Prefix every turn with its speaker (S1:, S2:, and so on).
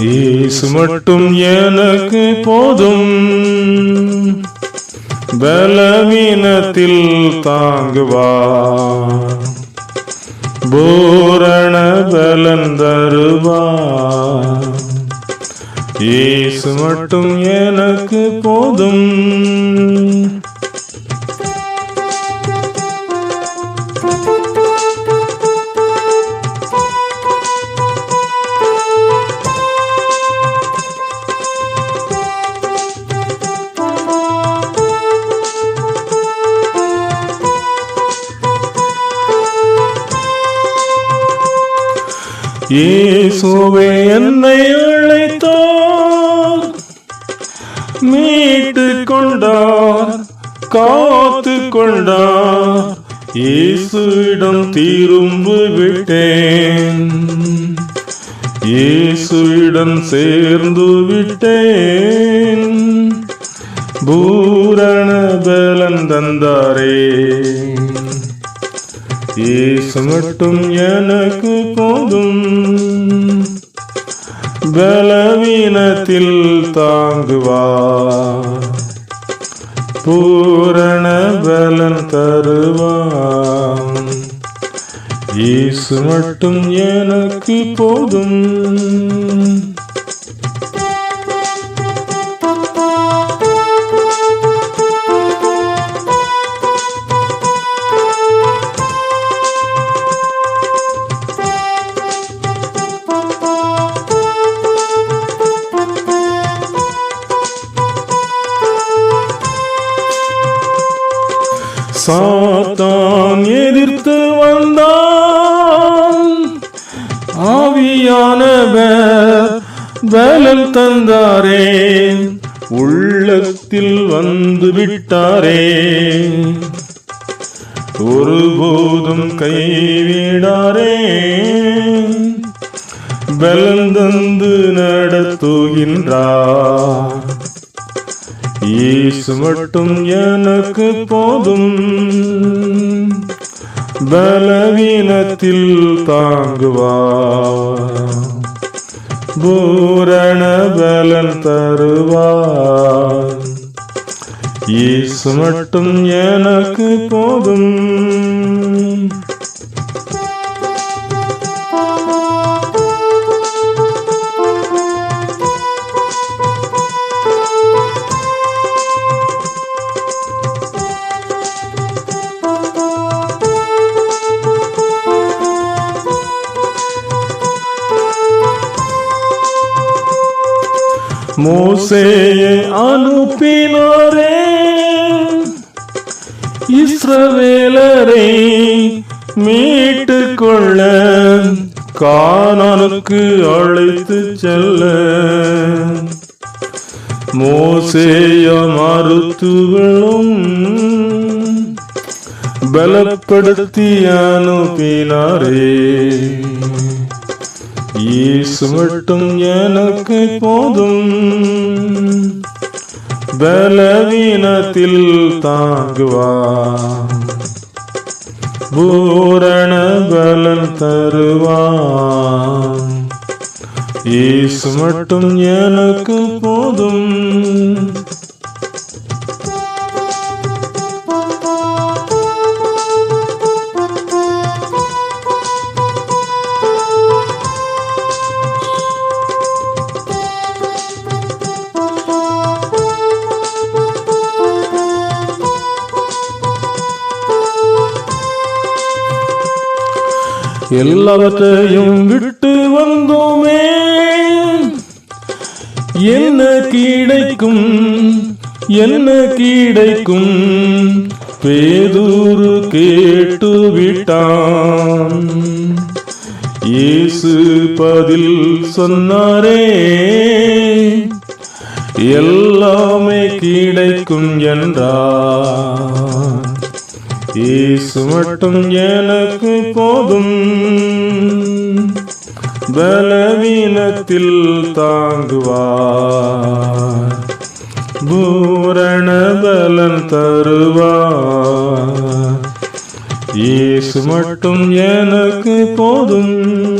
S1: இயேசு மட்டும் எனக்கு போதும். பலவீனத்தில் தாங்குவா பூரண பலன் தருவா இயேசு மட்டும் எனக்கு போதும். இயேசுவே என்னை அழைத்தார். மீட்டு கொண்டார் காத்து கொண்டார். இயேசுவிடம் திரும்பி விட்டேன் இயேசுவிடம் சேர்ந்து விட்டேன் பூரண பலன் தந்தாரே. இயேசு மட்டும் எனக்கு போதும். பலவீனத்தில் தாங்குவா பூரண பலன் தருவான் இயேசு மட்டும் எனக்கு போதும். சாத்தான் எதிர்த்து வந்தான். ஆவியானவர் பலன் தந்தாரே உள்ளத்தில் வந்து விட்டாரே. ஒருபோதும் கைவிடாரே பலன் தந்து நடத்துகின்றார். இயேசு மட்டும் எனக்கு போதும் பலவீனத்தில் தாங்குவார் பூரண பலன் தருவார் இயேசு மட்டும் எனக்கு போதும் மோசேயை அனுப்பினாரே. இஸ்ரவேலரை மீட்டு கொள்ள கானானுக்கு அழைத்து செல்ல. மோசேய மருத்துவளும் பலப்படுத்தி அனுப்பினாரே. இயேசு மட்டும் எனக்கு போதும் பலவீனத்தில் தாங்குவார் பூரண பலன் தருவார் இயேசு மட்டும் எனக்கு போதும் எல்லாவற்றையும் விட்டு வந்தோமே. என்ன கிடைக்கும் என்ன கிடைக்கும்? பேதூரு கேட்டு விட்டான். இயேசு பதில் சொன்னாரே. எல்லாமே கிடைக்கும் என்றார் இயேசு மட்டும் எனக்கு போதும். பலவீனத்தில் தாங்குவார். பூரண பலன் தருவார். இயேசு மட்டும் எனக்கு போதும்.